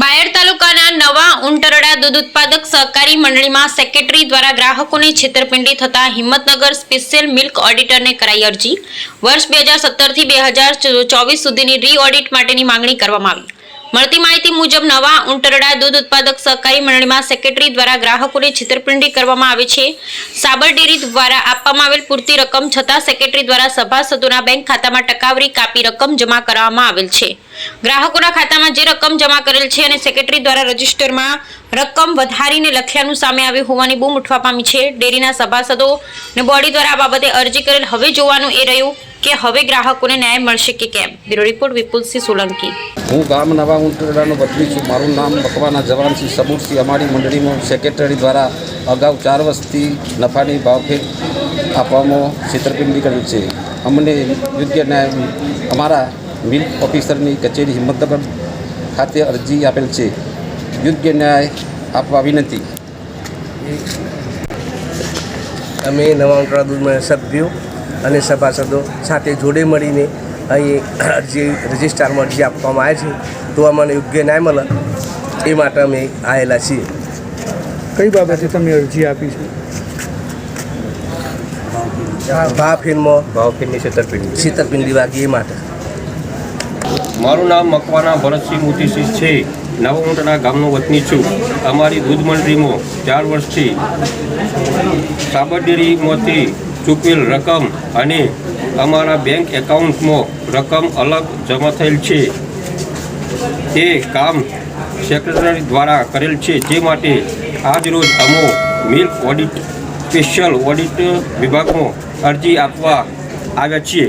બાયડ તાલુકાના નવા ઉંટરડા દૂધ ઉત્પાદક સહકારી મંડળીમાં સેક્રેટરી દ્વારા ગ્રાહકોને છેતરપિંડી થતા હિંમતનગર સ્પેશિયલ મિલ્ક ઓડિટરને કરાઈ અરજી. વર્ષ બે હજાર સત્તરથી બે હજાર ચોવીસ સુધીની રી ઓડિટ માટેની માંગણી કરવામાં આવી. મળતી માહિતી મુજબ નવા ઉંટરડા દૂધ ઉત્પાદક સહકારી મંડળીમાં સેક્રેટરી દ્વારા ગ્રાહકોને છેતરપિંડી કરવામાં આવે છે. સાબર ડેરી દ્વારા આપવામાં આવેલ પૂરતી રકમ છતાં સેક્રેટરી દ્વારા સભાસદોના બેંક ખાતામાં ટકાવરી કાપી રકમ જમા કરવામાં આવેલ છે. ગ્રાહકોના ખાતામાં જે રકમ જમા કરેલ છે અને સેક્રેટરી દ્વારા રજિસ્ટરમાં રકમ વધારીને લખ્યાનું સામે આવ્યું હોવાની બૂમ ઉઠવા પામી છે. ડેરીના સભાસદો અને બોડી દ્વારા આ બાબતે અરજી કરેલ હવે જોવાનું એ રહ્યું કે હવે ગ્રાહકોને ન્યાય મળશે કે કેમ? Bureau report Vipulsinh Solanki. હું ગામ નવા ઉંટરડાનો વતની છું. મારું નામ મકવાના જવાનસિંહ સબુરસિંહ. અમારી મંડળીનો સેક્રેટરી દ્વારા અગાઉ ચાર વર્ષથી નફાની ભાવફેર આપવામાં છેતરપિંડી કરેલ છે. અમને યોગ્ય ન્યાય, અમારા મિલ્ક ઓફિસરની કચેરી હિંમતનગર ખાતે અરજી આપેલ છે. યોગ્ય ન્યાય આપવા વિનંતી. અમે નવા દૂધમાં સભ્યો અને સભાસદો સાથે જોડે મળીને અહીં અરજી રજિસ્ટ્રારમાં અરજી આપવામાં આવે છે. તો અમને યોગ્ય ન્યાય મળે એ માટે અમે આવેલા છીએ. કઈ બાબતે તમે અરજી આપી છે? ભાવ ફીનમાં ભાવફેરની છેતરપિંડી. છેતરપિંડી વાગી એ માટે. મારું નામ મકવાના ભરતસિંહ મોતીસિંહ છે. નવમોટના ગામનો વતની છું. અમારી દૂધ મંડળીમાં ચાર વર્ષથી સાબરડેરીમાંથી ચૂકવેલ રકમ અને અમારા બેંક એકાઉન્ટમાં રકમ અલગ જમા થયેલ છે. તે કામ સેક્રેટરી દ્વારા કરેલ છે. જે માટે આજરોજ અમો મિલ્ક ઓડિટ, સ્પેશિયલ ઓડિટ વિભાગમાં અરજી આપવા આવ્યા છીએ.